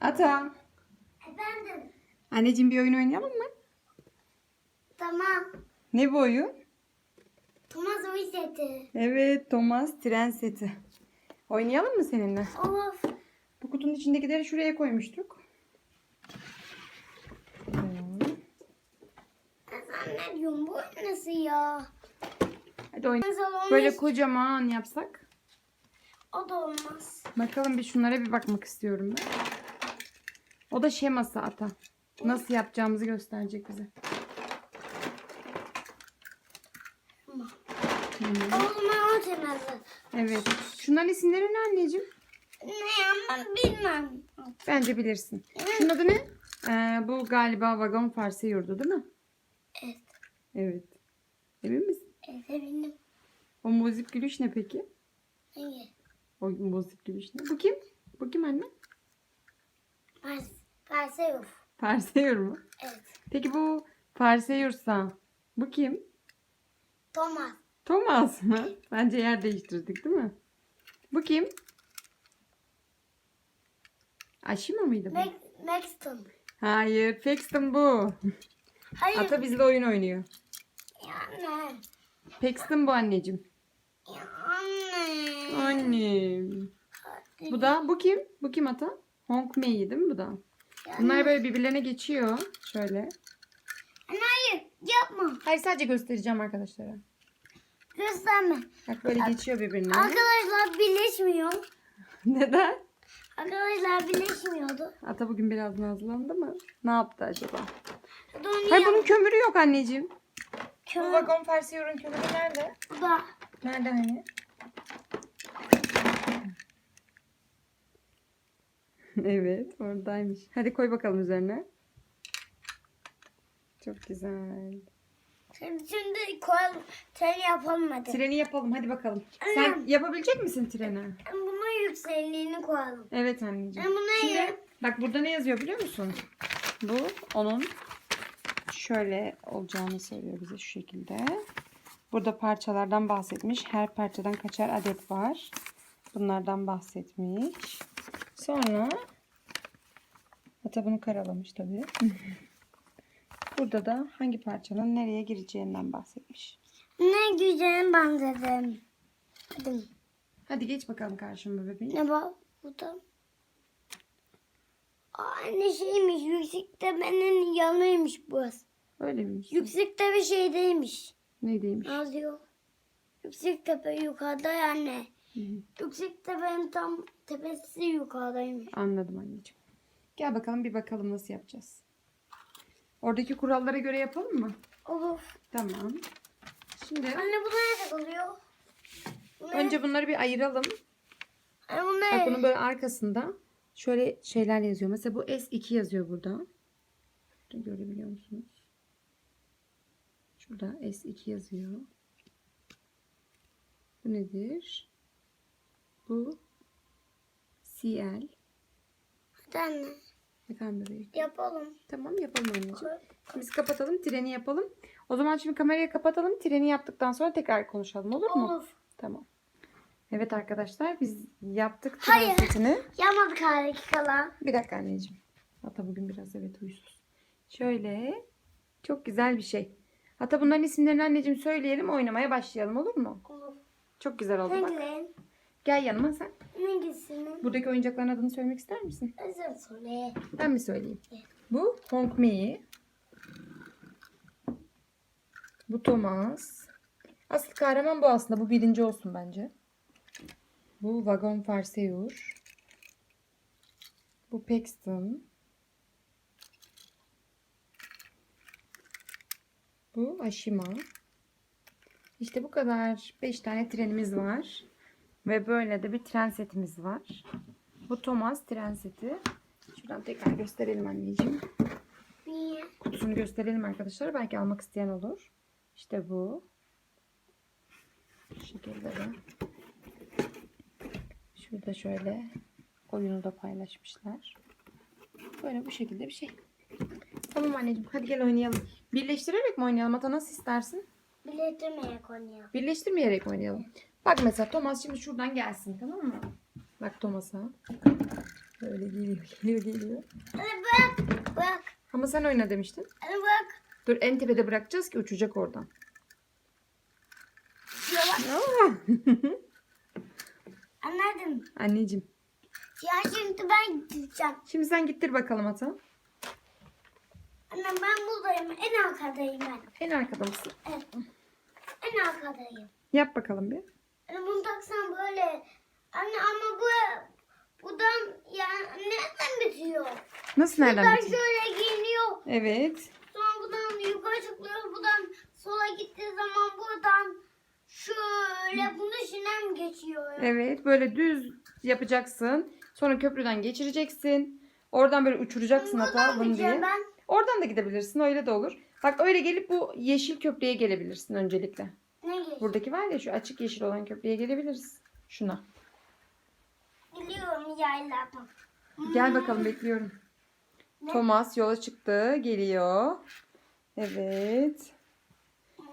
Ata. Efendim. Anneciğim bir oyun oynayalım mı? Tamam. Ne bu oyun? Thomas Uyset'i. Evet Thomas tren seti. Oynayalım mı seninle? Of. Bu kutunun içindekileri şuraya koymuştuk. Ben ne diyorum bu nasıl ya? Hadi oyn. Salon Böyle kocaman yapsak. O da olmaz. Bakalım bir şunlara bir bakmak istiyorum ben. O da şeması ata. Nasıl yapacağımızı gösterecek bize. Tamam. Hı. O zaman o temizli. Evet. Şunların isimleri ne anneciğim? Ne ama bilmem. Bence bilirsin. Şunun adı ne? Ee, bu galiba vagon farsı yurdu değil mi? Evet. Evet. Emin misin? Evet eminim. O muzip gülüş ne peki? Hangi? O muzip gülüş ne? Bu kim? Bu kim anne? Pers Perseyuf. Perseyur mu? Evet. Peki bu Perseyursa bu kim? Thomas. Thomas mı? Bence yer değiştirdik değil mi? Bu kim? Aşima mıydı bu? Max Maxton. Hayır, Paxton bu. Hayır. Ata bizle oyun oynuyor. Yani. Paxton bu anneciğim. Yani. Annem. Bu da bu kim? Bu kim ata? Hong Mei'yi değil mi bu da? Bunlar böyle birbirlerine geçiyor. Şöyle. Anne, Hayır yapma. Hayır sadece göstereceğim arkadaşlara. Gösterme. Bak böyle geçiyor birbirine. Arkadaşlar birleşmiyor. Neden? Arkadaşlar birleşmiyordu. Ata bugün biraz nazlandı mı? Ne yaptı acaba? Onu Hayır bunun kömürü yok anneciğim. Bu Kömür. vagon Persiyon'un kömürü nerede? Bu da. Nerede hani? evet oradaymış. Hadi koy bakalım üzerine. Çok güzel. Şimdi, şimdi koyalım. Tren yapalım hadi. Treni yapalım hadi bakalım. Sen yapabilecek misin treni? Bunun yüksekliğini koyalım. Evet anneciğim. Ben Şimdi bak burada ne yazıyor biliyor musun? Bu onun şöyle olacağını söylüyor bize şu şekilde. Burada parçalardan bahsetmiş. Her parçadan kaçar adet var. Bunlardan bahsetmiş. Sonra hatta bunu karalamış tabii. Burada da hangi parçanın nereye gireceğinden bahsetmiş. Ne güzel ben dedim. Hadi. Hadi geç bakalım karşıma bebeğim. Ne bak bu da. Aa, ne şeymiş yüksekte benim yanıymış burası. Öyle miymiş? Yüksekte bir şey değilmiş. Neydeymiş? Yazıyor. Yüksek tepe yukarıda yani. Yüksek tepenin tam tepesi yukarıdaymış. Anladım anneciğim. Gel bakalım bir bakalım nasıl yapacağız. Oradaki kurallara göre yapalım mı? Olur. Tamam. Şimdi Anne bu nerede kalıyor? Bu ne? önce bunları bir ayıralım. Anne bu Bak ne? bunun böyle arkasında şöyle şeyler yazıyor. Mesela bu S2 yazıyor burada. Şurada görebiliyor musunuz? Şurada S2 yazıyor. Bu nedir? Bu CL. Hadi anne Efendim bebeğim. yapalım. Tamam yapalım anneciğim. Şimdi biz kapatalım, treni yapalım. O zaman şimdi kamerayı kapatalım. Treni yaptıktan sonra tekrar konuşalım olur mu? Olur. Tamam. Evet arkadaşlar biz yaptık tren Hayır. setini. Yapmadık harika kalan. Bir dakika anneciğim. Hatta bugün biraz evet huysuz. Şöyle. Çok güzel bir şey. Hatta bunların isimlerini anneciğim söyleyelim oynamaya başlayalım olur mu? Olur. Çok güzel oldu bak. Gel yanıma sen. Hangisinin? Buradaki oyuncakların adını söylemek ister misin? Özür söyle. Ben mi söyleyeyim? Evet. Bu Hong Mei. Bu Thomas. Asıl kahraman bu aslında. Bu birinci olsun bence. Bu Vagon Farseur. Bu Paxton. Bu Ashima. İşte bu kadar. 5 tane trenimiz var. Ve böyle de bir tren setimiz var. Bu Thomas tren seti. Şuradan tekrar gösterelim anneciğim. Niye? Kutusunu gösterelim arkadaşlar. Belki almak isteyen olur. İşte bu. Şu şekilde de. Şurada şöyle oyunu da paylaşmışlar. Böyle bu şekilde bir şey. Tamam anneciğim hadi gel oynayalım. Birleştirerek mi oynayalım Ata nasıl istersin? Biletirmeye konuyor. Birleştirmeyerek oynayalım. Bak mesela Thomas şimdi şuradan gelsin tamam mı? Bak Thomas'a. Böyle geliyor geliyor geliyor. Anne bırak. Bırak. Ama sen oyna demiştin. Anne bırak. Dur en tepede bırakacağız ki uçacak oradan. Anladım. Anneciğim. Ya şimdi ben gideceğim. Şimdi sen gittir bakalım ata. Anne ben buradayım. En arkadayım ben. En arkada mısın? Evet. En arkadayım. Yap bakalım bir. Anne bunu taksam böyle. Anne ama bu buradan yani nereden bitiyor? Nasıl nereden Buradan bitiyor? şöyle geliyor. Evet. Sonra buradan yukarı çıkıyor. Buradan sola gittiği zaman buradan şöyle bunun içinden mi geçiyor? Evet böyle düz yapacaksın. Sonra köprüden geçireceksin. Oradan böyle uçuracaksın Buradan bunu diye. ben. Oradan da gidebilirsin öyle de olur. Bak öyle gelip bu yeşil köprüye gelebilirsin öncelikle. Ne? Buradaki var ya şu açık yeşil olan köprüye gelebiliriz. Şuna. Biliyorum yaylardan. Gel bakalım bekliyorum. Thomas yola çıktı. Geliyor. Evet.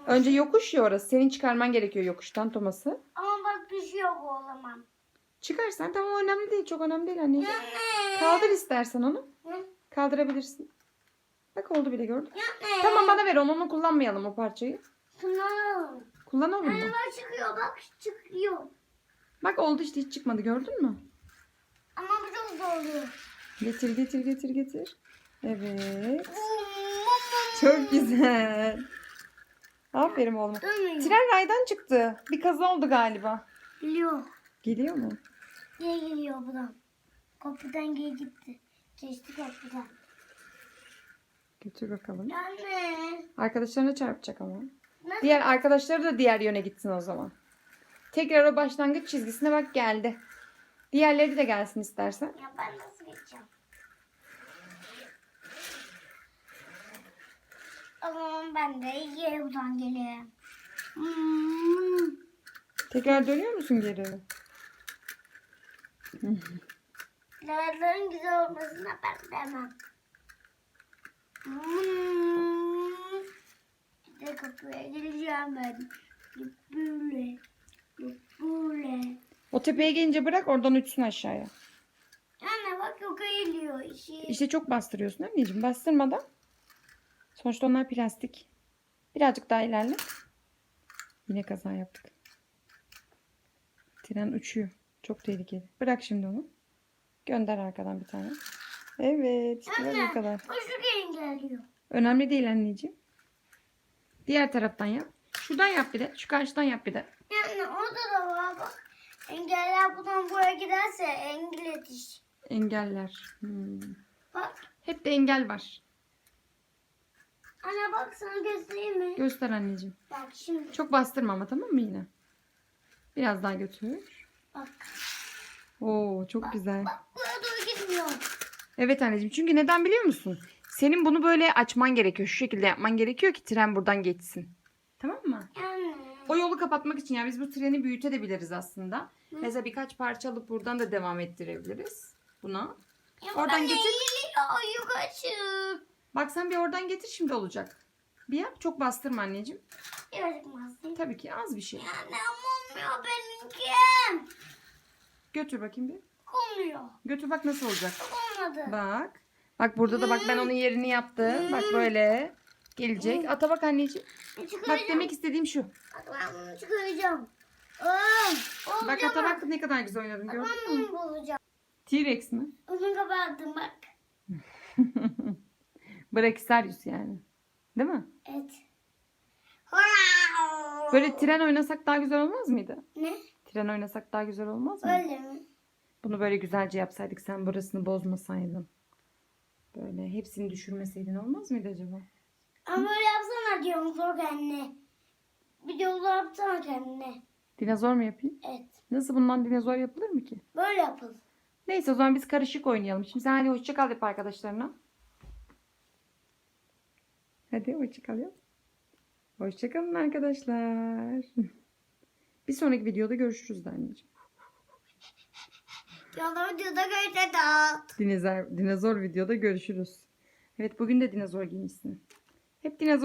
Önce yokuş ya orası. Senin çıkarman gerekiyor yokuştan Thomas'ı. Ama bak düşüyor bu o zaman. Çıkarsan tamam önemli değil. Çok önemli değil anneciğim. Anne. Kaldır istersen onu. Kaldırabilirsin. Bak oldu bile gördün. Tamam bana ver onu. Onu kullanmayalım o parçayı. Tamam. Kullanalım mı? bak çıkıyor bak çıkıyor. Bak oldu işte hiç çıkmadı gördün mü? Ama bu çok zorluyor. Getir getir getir getir. Evet. Çok güzel. Aferin oğlum. Dönmüyor. Tren raydan çıktı. Bir kaza oldu galiba. Geliyor. Geliyor mu? Geri geliyor buradan. Kapıdan geri gitti. Geçti kapıdan. Götür bakalım. Anne. Arkadaşlarına çarpacak ama. Diğer arkadaşları da diğer yöne gitsin o zaman. Tekrar o başlangıç çizgisine bak geldi. Diğerleri de gelsin istersen. Ya ben nasıl geçeceğim? O zaman ben de geri buradan geliyorum. Hmm. Tekrar dönüyor musun geri? Lavların güzel olmasına ben demem. Hmm. De kapıya geleceğim ben. Böyle. Böyle. O tepeye gelince bırak oradan uçsun aşağıya. Anne bak geliyor işi. İşte çok bastırıyorsun anneciğim. Bastırmadan. Sonuçta onlar plastik. Birazcık daha ilerle. Yine kaza yaptık. Tren uçuyor. Çok tehlikeli. Bırak şimdi onu. Gönder arkadan bir tane. Evet. işte Anne bu kadar. o şu engelliyor. Önemli değil anneciğim. Diğer taraftan yap. Şuradan yap bir de. Şu karşıdan yap bir de. Yani orada da var bak. Engeller buradan buraya giderse engel yetiş. Engeller. Hmm. Bak. Hep de engel var. Anne bak sana göstereyim mi? Göster anneciğim. Bak şimdi. Çok bastırma ama tamam mı yine? Biraz daha götür. Bak. Oo çok güzel. Bak buraya doğru gitmiyor. Evet anneciğim çünkü neden biliyor musun? Senin bunu böyle açman gerekiyor. Şu şekilde yapman gerekiyor ki tren buradan geçsin. Tamam mı? Yani. O yolu kapatmak için yani biz bu treni büyütebiliriz aslında. Mesela birkaç parça alıp buradan da devam ettirebiliriz. Buna. Ya Oradan getir. eğiliyor yukarı çık. Bak sen bir oradan getir şimdi olacak. Bir yap çok bastırma anneciğim. Birazcık masayım. Tabii ki az bir şey. Ama olmuyor benimki. Götür bakayım bir. Olmuyor. Götür bak nasıl olacak. Olmadı. Bak. Bak burada da bak ben onun yerini yaptım. Bak böyle. Gelecek. Ata bak anneciğim. Çıkaracağım. Bak demek istediğim şu. Bak ben bunu çıkaracağım. Aa, Bak ata bak ne kadar güzel oynadın gördün mü? Ben bunu bulacağım. T-Rex mi? Uzun kapattım bak. Brachiosaurus yani. Değil mi? Evet. Böyle tren oynasak daha güzel olmaz mıydı? Ne? Tren oynasak daha güzel olmaz mı? Öyle mi? Bunu böyle güzelce yapsaydık sen burasını bozmasaydın. Böyle hepsini düşürmeseydin olmaz mıydı acaba? Ama öyle yapsana diyorum zor anne. Bir yolu yapsana kendine. Dinozor mu yapayım? Evet. Nasıl bundan dinozor yapılır mı ki? Böyle yapıl. Neyse o zaman biz karışık oynayalım. Şimdi sen hadi hoşça kal yap arkadaşlarına. Hadi hoşça kal yap. Hoşça kalın arkadaşlar. Bir sonraki videoda görüşürüz de anneciğim. Yola videoda görüşürüz. Dinozor, dinozor videoda görüşürüz. Evet bugün de dinozor giymişsin. Hep dinozor